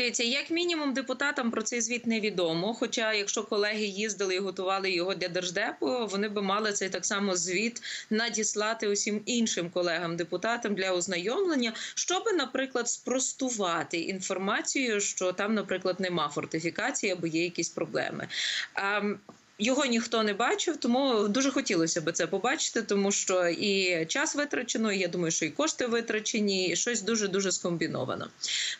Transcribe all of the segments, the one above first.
Дивіться, як мінімум, депутатам про цей звіт невідомо. Хоча, якщо колеги їздили і готували його для держдепу, вони би мали цей так само звіт надіслати усім іншим колегам депутатам для ознайомлення, щоб, наприклад, спростувати інформацію, що там, наприклад, нема фортифікації або є якісь проблеми. Його ніхто не бачив, тому дуже хотілося б це побачити, тому що і час витрачено, і я думаю, що і кошти витрачені, і щось дуже дуже скомбіновано.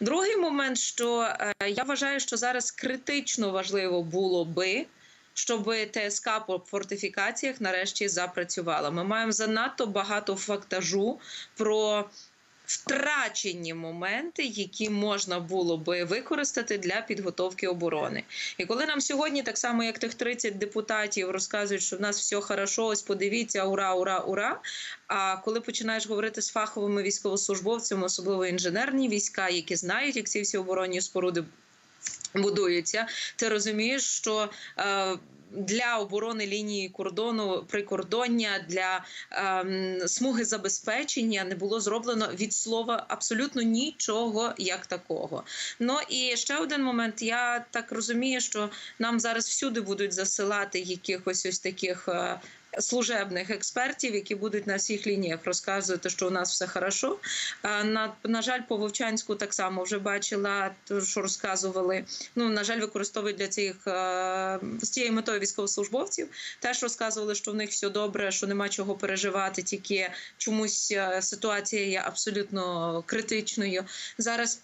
Другий момент, що е, я вважаю, що зараз критично важливо було би. Щоб ТСК по фортифікаціях нарешті запрацювала. Ми маємо занадто багато фактажу про втрачені моменти, які можна було би використати для підготовки оборони. І коли нам сьогодні, так само як тих 30 депутатів, розказують, що в нас все хорошо, ось подивіться, ура, ура, ура. А коли починаєш говорити з фаховими військовослужбовцями, особливо інженерні війська, які знають, як ці всі оборонні споруди будуються, ти розумієш, що е, для оборони лінії кордону прикордоння для ем, смуги забезпечення не було зроблено від слова абсолютно нічого як такого. Ну і ще один момент. Я так розумію, що нам зараз всюди будуть засилати якихось ось таких. е, Служебних експертів, які будуть на всіх лініях розказувати, що у нас все хорошо. На, на жаль, по Вовчанську так само вже бачила, що розказували. Ну, на жаль, використовують для цих е, з цією метою військовослужбовців. Теж розказували, що в них все добре, що нема чого переживати, тільки чомусь е, ситуація є абсолютно критичною. Зараз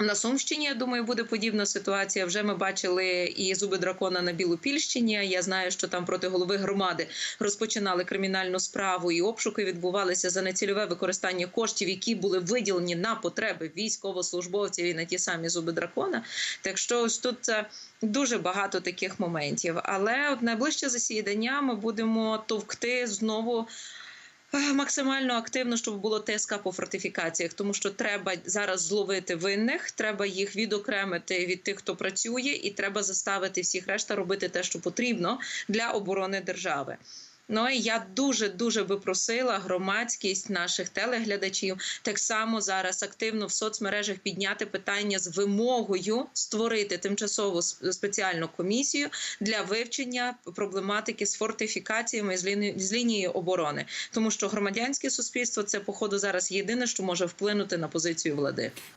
на Сумщині, я думаю, буде подібна ситуація. Вже ми бачили і зуби дракона на Білопільщині. Я знаю, що там проти голови громади розпочинали кримінальну справу, і обшуки відбувалися за нецільове використання коштів, які були виділені на потреби військовослужбовців і на ті самі зуби дракона. Так що ось тут е, дуже багато таких моментів. Але от найближче засідання ми будемо товкти знову. Е, Максимально активно, щоб було тиска по фортифікаціях, тому що треба зараз зловити винних, треба їх відокремити від тих, хто працює, і треба заставити всіх решта робити те, що потрібно для оборони держави. Ну і я дуже дуже би просила громадськість наших телеглядачів так само зараз активно в соцмережах підняти питання з вимогою створити тимчасову спеціальну комісію для вивчення проблематики з фортифікаціями з лінії, з лінії оборони, тому що громадянське суспільство це походу зараз єдине, що може вплинути на позицію влади.